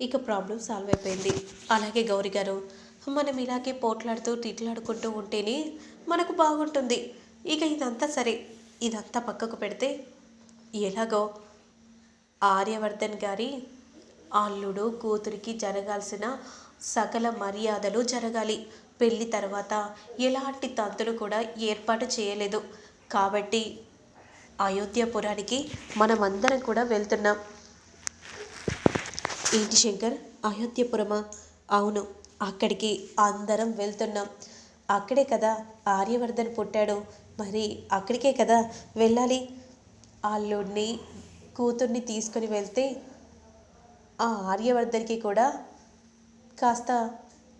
ఇక problem solve అయిపోయింది. అలాగే గౌరీ గారు మనం ఇలాగే పోట్లాడుతూ తిట్లాడుకుంటూ ఉంటేనే మనకు బాగుంటుంది. ఇక ఇదంతా సరే. ఇదంతా పక్కకు పెడితే ఎలాగో ఆర్యవర్ధన్ గారి అల్లుడు కూతురికి జరగాల్సిన సకల మర్యాదలు జరగాలి. పెళ్ళి తర్వాత ఎలాంటి తంతులు కూడా ఏర్పాటు చేయలేదు. కాబట్టి అయోధ్యపురానికి మనమందరం కూడా వెళ్తున్నాం. ఏంటి శంకర్? అయోధ్యపురమా అవును అక్కడికి అందరం వెళ్తున్నాం. అక్కడే కదా ఆర్యవర్ధన్ పుట్టాడు. మరి అక్కడికే కదా వెళ్ళాలి? అల్లుడిని కూతుర్ని తీసుకొని వెళ్తే ఆ ఆర్యవర్ధన్కి కూడా కాస్త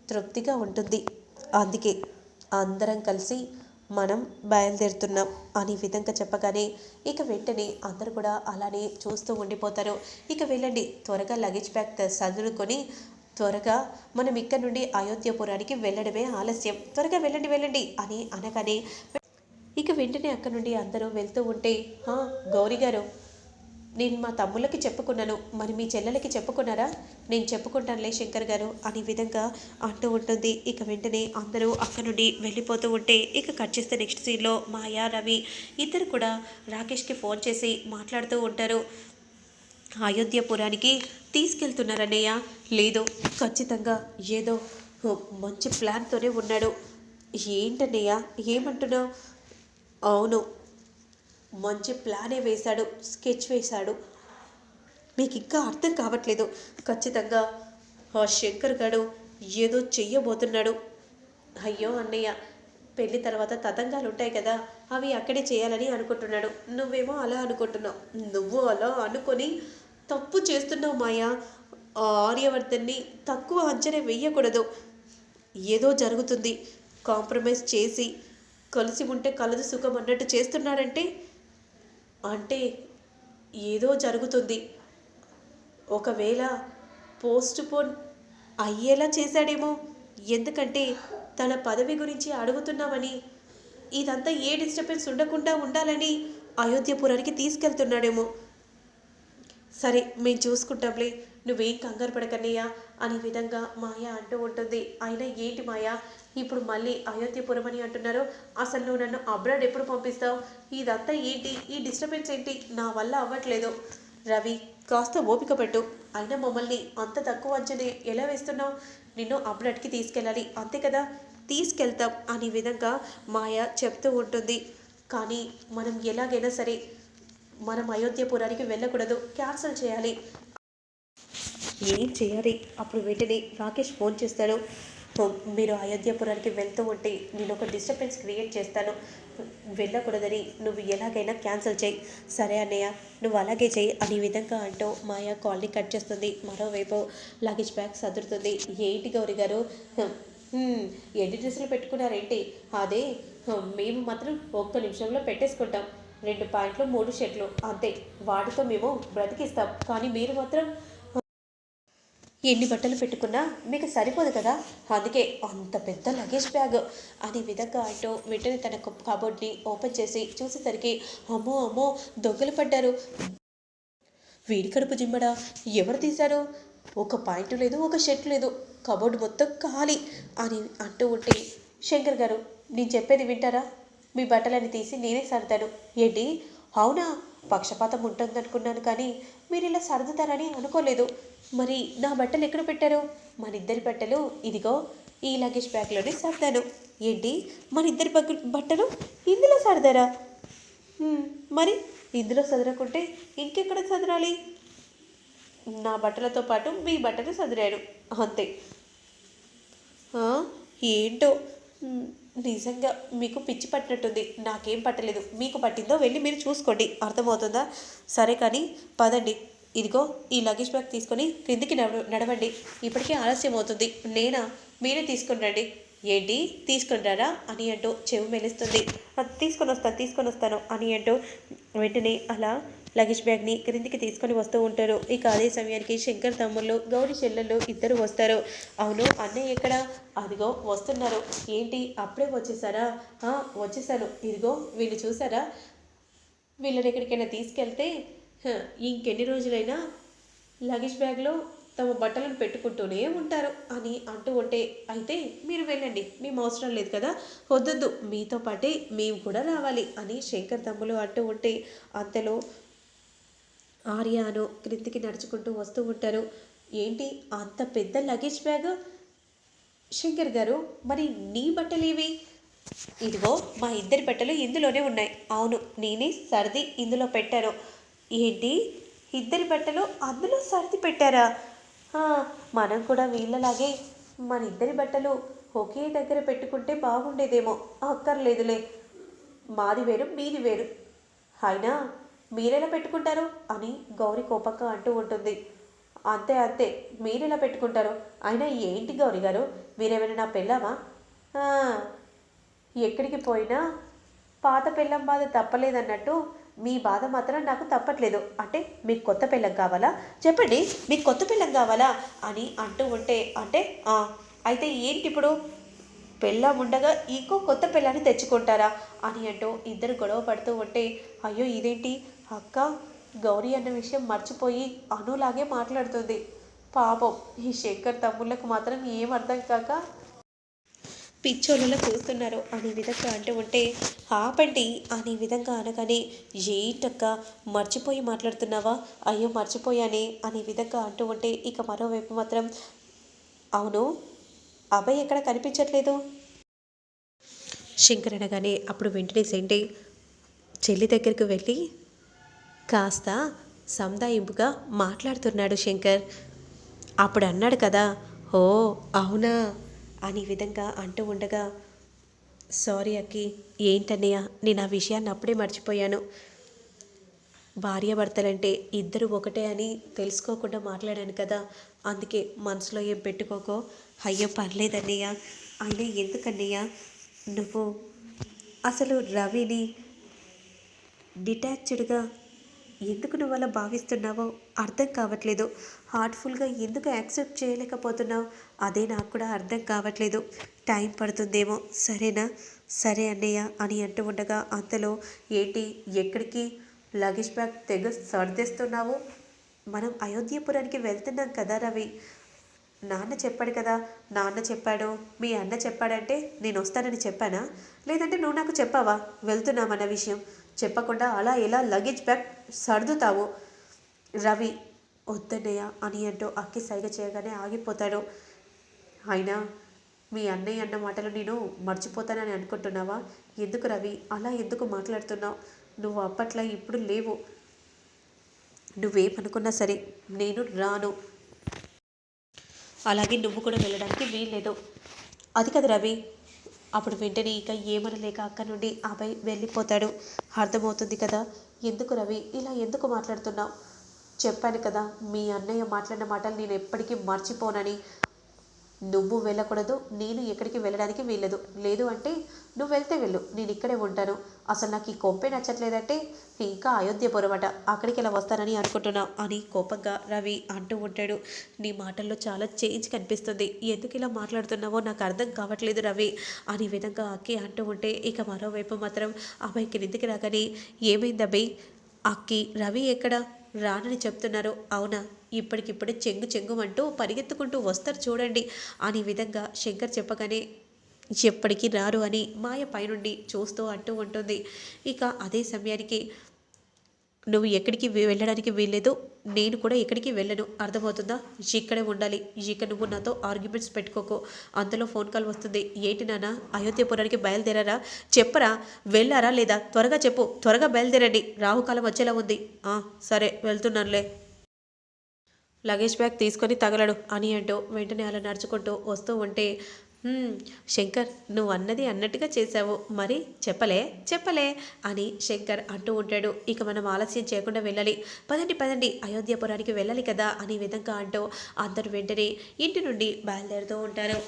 తృప్తిగా ఉంటుంది. అందుకే అందరం కలిసి మనం బయలుదేరుతున్నాం అనే విధంగా చెప్పగానే ఇక వెంటనే అందరూ కూడా అలానే చూస్తూ ఉండిపోతారు. ఇక వెళ్ళండి. త్వరగా లగేజ్ బ్యాగ్ సదురుకొని త్వరగా మనం ఇక్కడ నుండి అయోధ్యపురానికి వెళ్ళడమే ఆలస్యం. త్వరగా వెళ్ళండి వెళ్ళండి అని అనగానే ఇక వెంటనే అక్కడ నుండి అందరూ వెళ్తూ ఉంటే గౌరీ గారు నేను మా తమ్ముళ్ళకి చెప్పుకున్నాను. మరి మీ చెల్లెలకి చెప్పుకున్నారా? నేను చెప్పుకుంటానులే శంకర్ గారు అనే విధంగా అంటూ ఉంటుంది. ఇక వెంటనే అందరూ అక్కడ నుండి వెళ్ళిపోతూ ఉంటే ఇక కట్ చేస్తే నెక్స్ట్ సీన్లో మాయా రవి ఇద్దరు కూడా రాకేష్కి ఫోన్ చేసి మాట్లాడుతూ ఉంటారు. అయోధ్యపురానికి తీసుకెళ్తున్నారన్నయ్య లేదు ఖచ్చితంగా ఏదో మంచి ప్లాన్తోనే ఉన్నాడు. ఏంటన్నయ్య? ఏమంటున్నావు? అవును మంచి ప్లానే వేశాడు స్కెచ్ వేశాడు. మీకు ఇంకా అర్థం కావట్లేదు. ఖచ్చితంగా ఆ శంకర్ గారు ఏదో చెయ్యబోతున్నాడు. అయ్యో అన్నయ్య పెళ్ళి తర్వాత తతంగాలు ఉంటాయి కదా అవి అక్కడే చేయాలని అనుకుంటున్నాడు. నువ్వేమో అలా అనుకుంటున్నావు. నువ్వు అలా అనుకొని తప్పు చేస్తున్నావు మాయా. ఆ ఆర్యవర్ధన్ని తక్కువ అంచనా వెయ్యకూడదు ఏదో జరుగుతుంది. కాంప్రమైజ్ చేసి కలిసి ఉంటే కలదు సుఖం అన్నట్టు చేస్తున్నాడంటే అంటే ఏదో జరుగుతుంది. ఒకవేళ పోస్ట్ పోన్ అయ్యేలా చేశాడేమో. ఎందుకంటే తన పదవి గురించి అడుగుతున్నామని. ఇదంతా ఏ డిస్టర్బెన్స్ ఉండకుండా ఉండాలని అయోధ్యపురానికి తీసుకెళ్తున్నాడేమో. సరే మేము చూసుకుంటాంలే. నువ్వేం కంగారు పడకన్నయ్యా? అనే విధంగా మాయ అంటూ ఉంటుంది. అయినా ఏంటి మాయ? ఇప్పుడు మళ్ళీ అయోధ్యపురం అని అంటున్నారు. అసలు నువ్వు నన్ను అబ్రాడ్ ఎప్పుడు పంపిస్తావు? ఇదంతా ఏంటి? ఈ డిస్టర్బెన్స్ ఏంటి? నా వల్ల అవ్వట్లేదు. రవి కాస్త ఓపిక పెట్టు. అయినా మమ్మల్ని అంత తక్కువ అంచనే ఎలా వేస్తున్నావు? నిన్ను అబ్రాడ్కి తీసుకెళ్ళాలి. అంతే కదా? తీసుకెళ్తాం అనే విధంగా మాయ చెప్తూ ఉంటుంది. కానీ మనం ఎలాగైనా సరే మనం అయోధ్యపురానికి వెళ్ళకూడదు. క్యాన్సిల్ చేయాలి. ఏం చేయాలి? అప్పుడు వెంటనే రాకేష్ ఫోన్ చేస్తాడు. మీరు అయోధ్యపురానికి వెళ్తూ ఉంటే నేను ఒక డిస్టర్బెన్స్ క్రియేట్ చేస్తాను. వెళ్ళకూడదని నువ్వు ఎలాగైనా క్యాన్సిల్ చేయి. సరే అన్నయ్య నువ్వు అలాగే చేయి. అనే విధంగా అంటూ మాయా కాల్ని కట్ చేస్తుంది. మరోవైపు లగేజ్ బ్యాగ్ సదురుతుంది. ఏంటి గౌరీ గారు? ఎన్ని డ్రెస్సులు పెట్టుకున్నారేంటి? అదే మేము మాత్రం ఒక్క నిమిషంలో పెట్టేసుకుంటాం. రెండు పాయింట్లు మూడు షర్ట్లు అంతే. వాటితో మేము బ్రతికిస్తాం. కానీ మీరు మాత్రం ఎన్ని బట్టలు పెట్టుకున్నా మీకు సరిపోదు కదా? అందుకే అంత పెద్ద లగేజ్ బ్యాగ్ అనే విధంగా అంటూ వెంటనే తన కబోర్డ్ని ఓపెన్ చేసి చూసేసరికి అమ్మో అమ్మో దొంగలు పడ్డారు. వీడి కడుపు జిమ్మడా ఎవరు తీశారు? ఒక పాయింట్ లేదు ఒక షర్ట్ లేదు. కబోర్డ్ మొత్తం ఖాళీ అని అంటూ ఉంటే శంకర్ గారు నేను చెప్పేది వింటారా? మీ బట్టలని తీసి నేనే సర్దాను. ఏంటి? అవునా? పక్షపాతం ఉంటుందనుకున్నాను కానీ మీరు ఇలా సర్దుతారని అనుకోలేదు. మరి నా బట్టలు ఎక్కడ పెట్టారు? మన ఇద్దరి బట్టలు ఇదిగో ఈ లగేజ్ బ్యాగ్లోనే సర్దాను. ఏంటి? మన ఇద్దరి బట్టలు ఇందులో సర్దారా? మరి ఇందులో సదరకుంటే ఇంకెక్కడ సదరాలి? నా బట్టలతో పాటు మీ బట్టలు సదిరాను. అంతే. ఏంటో? నిజంగా మీకు పిచ్చి పట్టినట్టుంది. నాకేం పట్టలేదు. మీకు పట్టిందో వెళ్ళి మీరు చూసుకోండి. అర్థమవుతుందా? సరే కానీ పదండి. ఇదిగో ఈ లగేజ్ బ్యాగ్ తీసుకొని క్రిందికి నడవండి. ఇప్పటికే ఆలస్యం అవుతుంది. నేనా? మీరే తీసుకుని రండి. ఏంటి? తీసుకుని రారా? అని అంటూ చెవి మెలుస్తుంది. తీసుకొని వస్తాను తీసుకొని వస్తాను అని అంటూ వెంటనే అలా లగేజ్ బ్యాగ్ని క్రిందికి తీసుకొని వస్తూ ఉంటారు. ఇక అదే సమయానికి శంకర్ తమ్ముళ్ళు గౌరీ చెల్లెళ్ళు ఇద్దరు వస్తారు. అవును అన్నయ్య ఎక్కడ? అదిగో వస్తున్నారు. ఏంటి? అప్పుడే వచ్చేసారా? వచ్చేసాను. ఇదిగో వీళ్ళు చూసారా? వీళ్ళని ఎక్కడికైనా తీసుకెళ్తే ఇంకెన్ని రోజులైనా లగేజ్ బ్యాగ్లో తమ బట్టలను పెట్టుకుంటూనే ఉంటారు అని అంటూ ఉంటే అయితే మీరు వెళ్ళండి. మేము అవసరం లేదు కదా? వద్దొద్దు. మీతో పాటే మేము కూడా రావాలి అని శంకర్ తమ్ములు అంటూ ఉంటే అంతలో ఆర్యాను క్రిందికి నడుచుకుంటూ వస్తూ ఉంటారు. ఏంటి? అంత పెద్ద లగేజ్ బ్యాగ్ శంకర్ గారు మరి నీ బట్టలేవి ఇదిగో మా ఇద్దరి బట్టలు ఇందులోనే ఉన్నాయి. అవును నేనే సర్ది ఇందులో పెట్టాను. ఏంటి? ఇద్దరి బట్టలు అందులో సర్ది పెట్టారా? మనం కూడా వీళ్ళలాగే మన ఇద్దరి బట్టలు ఒకే దగ్గర పెట్టుకుంటే బాగుండేదేమో. అక్కర్లేదులే. మాది వేరు మీది వేరు. అయినా మీరెలా పెట్టుకుంటారు? అని గౌరీ కోపంగా అంటూ ఉంటుంది. అంతే అంతే. మీరెలా పెట్టుకుంటారు? అయినా ఏంటి గౌరీ గారు? మీరేమైనా నా పెళ్ళామా ఎక్కడికి పోయినా పాత పెళ్ళం బాధ తప్పలేదన్నట్టు మీ బాధ మాత్రం నాకు తప్పట్లేదు. అంటే మీకు కొత్త పెళ్ళం కావాలా? చెప్పండి మీకు కొత్త పెళ్ళం కావాలా? అని అంటూ ఉంటే అంటే అయితే ఏంటి ఇప్పుడు? పెళ్ళం ఉండగా ఇంకో కొత్త పెళ్ళాన్ని తెచ్చుకుంటారా? అని అంటూ ఇద్దరు గొడవ పడుతూ ఉంటే అయ్యో ఇదేంటి? అక్క గౌరీ అన్న విషయం మర్చిపోయి అనులాగే మాట్లాడుతుంది. పాపం ఈ శంకర్ తమ్ముళ్ళకు మాత్రం ఏం అర్థం కాక పిచ్చోళ్ళలో చూస్తున్నారు. అనే విధంగా అంటూ ఉంటే ఆపండి అనే విధంగా అనగానే ఏంటక్క మర్చిపోయి మాట్లాడుతున్నావా? అయ్యో మర్చిపోయానే అనే విధంగా అంటూ ఉంటే ఇక మరోవైపు మాత్రం అవును అబ్బాయి ఎక్కడ కనిపించట్లేదు? శంకర్ అనగానే అప్పుడు వెంటనే సెంటే చెల్లి దగ్గరికి వెళ్ళి కాస్త సందాయింపుగా మాట్లాడుతున్నాడు శంకర్. అప్పుడు అన్నాడు కదా ఓ అవునా? అని విధంగా అంటూ ఉండగా సారీ అక్కి ఏంటన్నయ్య నేను ఆ విషయాన్ని అప్పుడే మర్చిపోయాను. భార్యాభర్తలంటే ఇద్దరు ఒకటే అని తెలుసుకోకుండా మాట్లాడాను కదా అందుకే మనసులో ఏం పెట్టుకోకో. అయ్యో పర్లేదన్నయ్య అయినా ఎందుకన్నయ్య? నువ్వు అసలు రవిని డిటాచ్డ్గా ఎందుకు నువ్వు అలా భావిస్తున్నావో అర్థం కావట్లేదు. హార్ట్ఫుల్గా ఎందుకు యాక్సెప్ట్ చేయలేకపోతున్నావు? అదే నాకు కూడా అర్థం కావట్లేదు. టైం పడుతుందేమో. సరేనా? సరే అన్నయ్య అని అంటూ ఉండగా అంతలో ఏంటి? ఎక్కడికి? లగేజ్ బ్యాగ్ తెగ సర్దేస్తున్నావు? మనం అయోధ్యపురానికి వెళ్తున్నాం కదా రవి. నాన్న చెప్పాడు కదా. నాన్న చెప్పాడు. మీ అన్న చెప్పాడంటే నేను వస్తానని చెప్పానా? లేదంటే నువ్వు నాకు చెప్పావా? వెళ్తున్నామన్న విషయం. చెప్పకుండా అలా ఎలా లగేజ్ బ్యాగ్ సర్దుతావు? రవి వద్దన్నయ్య అని అంటూ అక్కి సైగ చేయగానే ఆగిపోతాడు. అయినా మీ అన్నయ్య అన్న మాటలు నేను మర్చిపోతానని అనుకుంటున్నావా? ఎందుకు రవి? అలా ఎందుకు మాట్లాడుతున్నావు? నువ్వు అప్పట్లో ఇప్పుడు లేవు. నువ్వేమనుకున్నా సరే నేను రాను. అలాగే నువ్వు కూడా వెళ్ళడానికి వీల్లేదు. అది కదా రవి. అప్పుడు వెంటనే ఇక ఏమనలేక అక్కడి నుండి అభయ్ వెళ్ళిపోతాడు. అర్థమవుతుంది కదా? ఎందుకు రవి? ఇలా ఎందుకు మాట్లాడుతున్నావు? చెప్పాను కదా మీ అన్నయ్య మాట్లాడిన మాటలు నేను ఎప్పటికీ మర్చిపోనని నువ్వు వెళ్ళకూడదు నేను ఎక్కడికి వెళ్ళడానికి వీలదు లేదు అంటే నువ్వు వెళ్తే వెళ్ళు నేను ఇక్కడే ఉంటాను. అసలు నాకు ఈ కోపే నచ్చట్లేదంటే ఇంకా అయోధ్యపురం అట అక్కడికి ఇలా వస్తానని అనుకుంటున్నావు అని కోపంగా రవి అంటూ ఉంటాడు. నీ మాటల్లో చాలా చేంజ్ కనిపిస్తుంది. ఎందుకు ఇలా మాట్లాడుతున్నావో నాకు అర్థం కావట్లేదు రవి అని విధంగా అక్కి అంటూ ఉంటే ఇక మరోవైపు మాత్రం అబ్బాయికి నిందికి రాగానే ఏమైంది అబ్బాయి అక్కి రవి ఎక్కడ? రానని చెప్తున్నారు. అవునా? ఇప్పటికిప్పుడే చెంగు చెంగుమంటూ పరిగెత్తుకుంటూ వస్తారు చూడండి. అని విధంగా శంకర్ చెప్పగానే ఎప్పటికీ రారు అని మాయ పైనుండి చూస్తూ అంటూ ఉంటుంది. ఇక అదే సమయానికి నువ్వు ఎక్కడికి వెళ్ళడానికి వీల్లేదు. నేను కూడా ఎక్కడికి వెళ్ళను. అర్థమవుతుందా? ఇక్కడే ఉండాలి. ఇక నువ్వు నాతో ఆర్గ్యుమెంట్స్ పెట్టుకోకు. అంతలో ఫోన్ కాల్ వస్తుంది. ఏంటి నాన్న? అయోధ్యపురానికి బయలుదేరారా? చెప్పరా? వెళ్ళారా లేదా? త్వరగా చెప్పు. త్వరగా బయలుదేరండి. రాహుకాలం వచ్చేలా ఉంది. సరే వెళ్తున్నానులే. లగేజ్ బ్యాగ్ తీసుకొని తగలడు అని అంటూ వెంటనే అలా నడుచుకుంటూ వస్తూ ఉంటే శంకర్ నువ్వు అన్నది అన్నట్టుగా చేశావు. మరి చెప్పలే చెప్పలే అని శంకర్ అంటూ ఉంటాడు. ఇక మనం ఆలస్యం చేయకుండా వెళ్ళాలి. పదండి పదండి అయోధ్యపురానికి వెళ్ళాలి కదా అనే విధంగా అంటూ అందరూ వెంటనే ఇంటి నుండి బయలుదేరుతూ ఉంటారు.